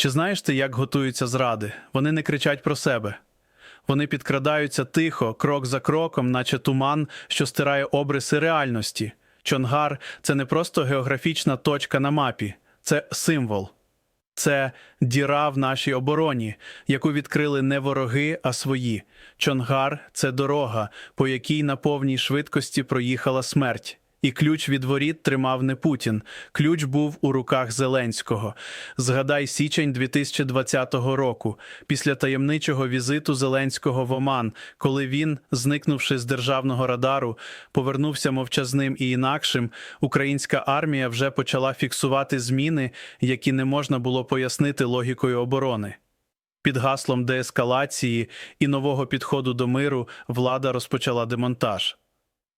Чи знаєш ти, як готуються зради? Вони не кричать про себе. Вони підкрадаються тихо, крок за кроком, наче туман, що стирає обриси реальності. Чонгар це не просто географічна точка на мапі, це символ. Це діра в нашій обороні, яку відкрили не вороги, а свої. Чонгар це дорога, по якій на повній швидкості проїхала смерть. І ключ від воріт тримав не Путін. Ключ був у руках Зеленського. Згадай січень 2020 року, після таємничого візиту Зеленського в Оман, коли він, зникнувши з державного радару, повернувся мовчазним і інакшим, українська армія вже почала фіксувати зміни, які не можна було пояснити логікою оборони. Під гаслом деескалації і нового підходу до миру влада розпочала демонтаж.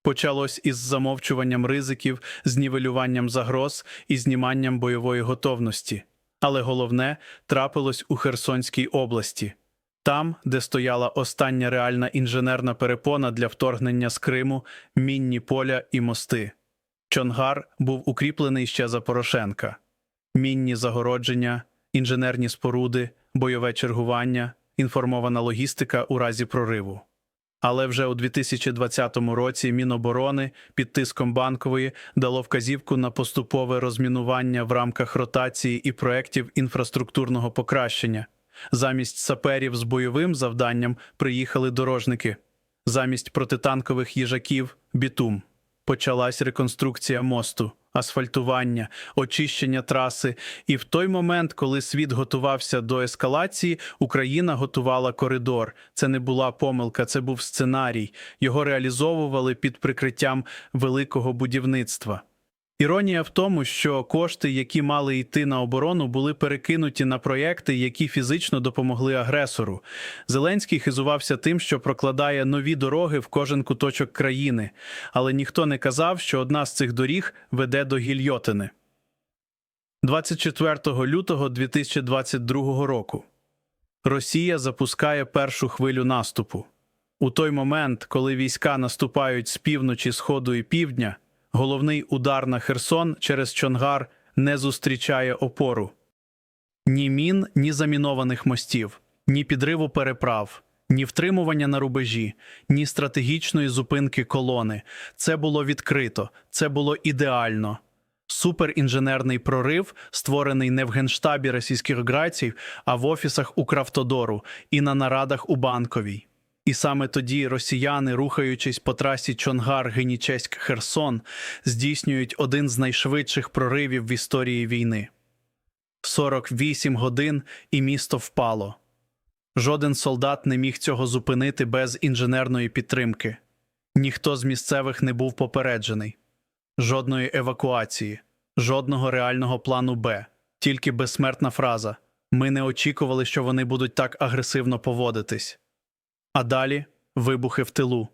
Почалось із замовчуванням ризиків, з нівелюванням загроз і зніманням бойової готовності. Але головне трапилось у Херсонській області. Там, де стояла остання реальна інженерна перепона для вторгнення з Криму, мінні поля і мости. Чонгар був укріплений ще за Порошенка. Мінні загородження, інженерні споруди, бойове чергування, інформована логістика у разі прориву. Але вже у 2020 році Міноборони під тиском банкової дало вказівку на поступове розмінування в рамках ротації і проєктів інфраструктурного покращення. Замість саперів з бойовим завданням приїхали дорожники. Замість протитанкових їжаків бітум. Почалась реконструкція мосту, асфальтування, очищення траси. І в той момент, коли світ готувався до ескалації, Україна готувала коридор. Це не була помилка, це був сценарій. Його реалізовували під прикриттям великого будівництва. Іронія в тому, що кошти, які мали йти на оборону, були перекинуті на проєкти, які фізично допомогли агресору. Зеленський хизувався тим, що прокладає нові дороги в кожен куточок країни, але ніхто не казав, що одна з цих доріг веде до гільйотини. 24 лютого 2022 року Росія запускає першу хвилю наступу. У той момент, коли війська наступають з півночі, сходу і півдня, головний удар на Херсон через Чонгар не зустрічає опору. Ні мін, ні замінованих мостів, ні підриву переправ, ні втримування на рубежі, ні стратегічної зупинки колони. Це було відкрито, це було ідеально. Суперінженерний прорив, створений не в генштабі російських граців, а в офісах Укравтодору і на нарадах у Банковій. І саме тоді росіяни, рухаючись по трасі Чонгар Генічеськ Херсон, здійснюють один з найшвидших проривів в історії війни. 48 годин і місто впало. Жоден солдат не міг цього зупинити без інженерної підтримки. Ніхто з місцевих не був попереджений. Жодної евакуації, жодного реального плану Б, тільки безсмертна фраза. Ми не очікували, що вони будуть так агресивно поводитись. А далі вибухи в тилу,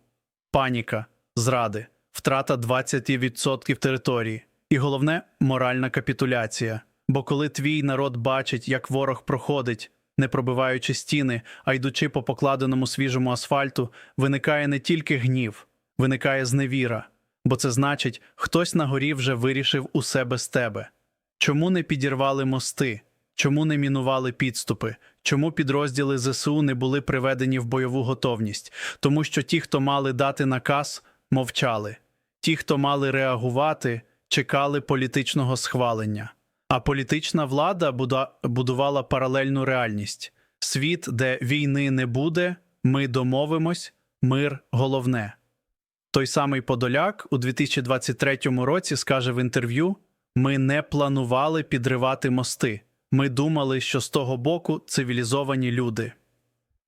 паніка, зради, втрата 20% території. І головне моральна капітуляція. Бо коли твій народ бачить, як ворог проходить, не пробиваючи стіни, а йдучи по покладеному свіжому асфальту, виникає не тільки гнів, виникає зневіра. Бо це значить, хтось на горі вже вирішив усе без тебе. Чому не підірвали мости? Чому не мінували підступи? Чому підрозділи ЗСУ не були приведені в бойову готовність? Тому що ті, хто мали дати наказ, мовчали. Ті, хто мали реагувати, чекали політичного схвалення. А політична влада будувала паралельну реальність: світ, де війни не буде, ми домовимось, мир головне. Той самий Подоляк у 2023 році скаже в інтерв'ю: ми не планували підривати мости. Ми думали, що з того боку цивілізовані люди.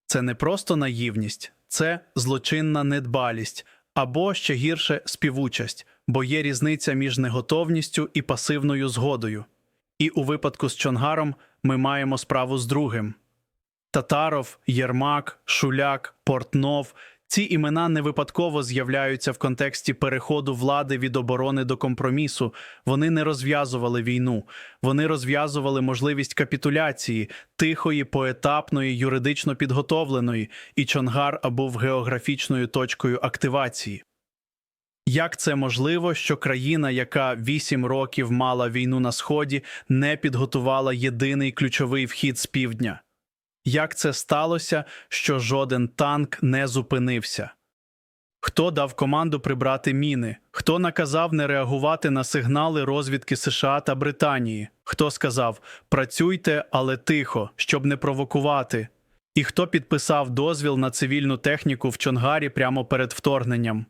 Це не просто наївність, це злочинна недбалість або ще гірше співучасть, бо є різниця між неготовністю і пасивною згодою. І у випадку з Чонгаром ми маємо справу з другим. Татаров, Єрмак, Шуляк, Портнов ці імена не випадково з'являються в контексті переходу влади від оборони до компромісу. Вони не розв'язували війну, вони розв'язували можливість капітуляції, тихої, поетапної, юридично підготовленої, і Чонгар був географічною точкою активації. Як це можливо, що країна, яка вісім років мала війну на сході, не підготувала єдиний ключовий вхід з півдня? Як це сталося, що жоден танк не зупинився? Хто дав команду прибрати міни? Хто наказав не реагувати на сигнали розвідки США та Британії? Хто сказав працюйте, але тихо, щоб не провокувати? І хто підписав дозвіл на цивільну техніку в Чонгарі прямо перед вторгненням?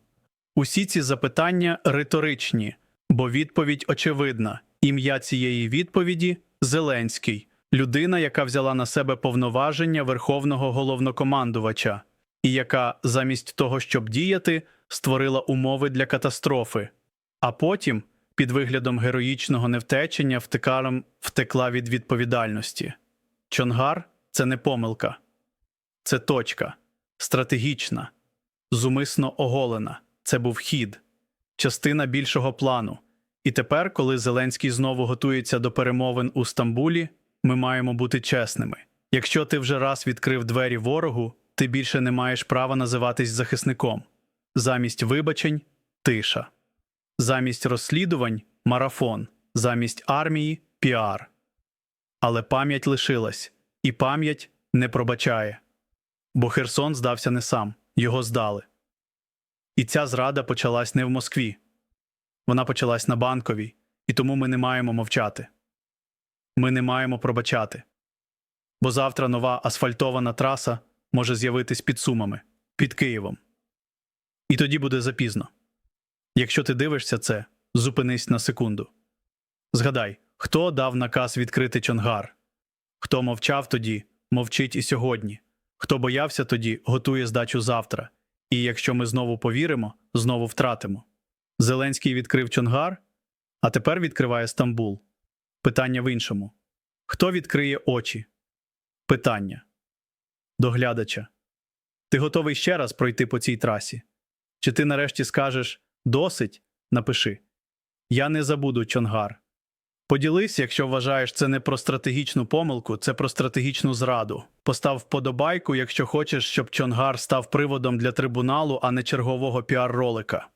Усі ці запитання риторичні, бо відповідь очевидна. Ім'я цієї відповіді Зеленський, людина, яка взяла на себе повноваження верховного головнокомандувача, і яка, замість того, щоб діяти, створила умови для катастрофи, а потім, під виглядом героїчного невтечення, втекаром втекла від відповідальності. Чонгар це не помилка, це точка, стратегічна, зумисно оголена. Це був хід, частина більшого плану. І тепер, коли Зеленський знову готується до перемовин у Стамбулі, ми маємо бути чесними. Якщо ти вже раз відкрив двері ворогу, ти більше не маєш права називатись захисником. Замість вибачень тиша. Замість розслідувань марафон, замість армії піар. Але пам'ять лишилась, і пам'ять не пробачає. Бо Херсон здався не сам, його здали. І ця зрада почалась не в Москві. Вона почалась на банковій, і тому ми не маємо мовчати. Ми не маємо пробачати. Бо завтра нова асфальтована траса може з'явитись під Сумами, під Києвом. І тоді буде запізно. Якщо ти дивишся це, зупинись на секунду. Згадай, хто дав наказ відкрити Чонгар, хто мовчав тоді, мовчить і сьогодні, хто боявся тоді, готує здачу завтра. І якщо ми знову повіримо, знову втратимо. Зеленський відкрив Чонгар, а тепер відкриває Стамбул. Питання в іншому: хто відкриє очі? Питання до глядача. Ти готовий ще раз пройти по цій трасі? Чи ти нарешті скажеш досить? Напиши. Я не забуду Чонгар. Поділись, якщо вважаєш це не про стратегічну помилку, це про стратегічну зраду. Постав вподобайку, якщо хочеш, щоб Чонгар став приводом для трибуналу, а не чергового піар-ролика.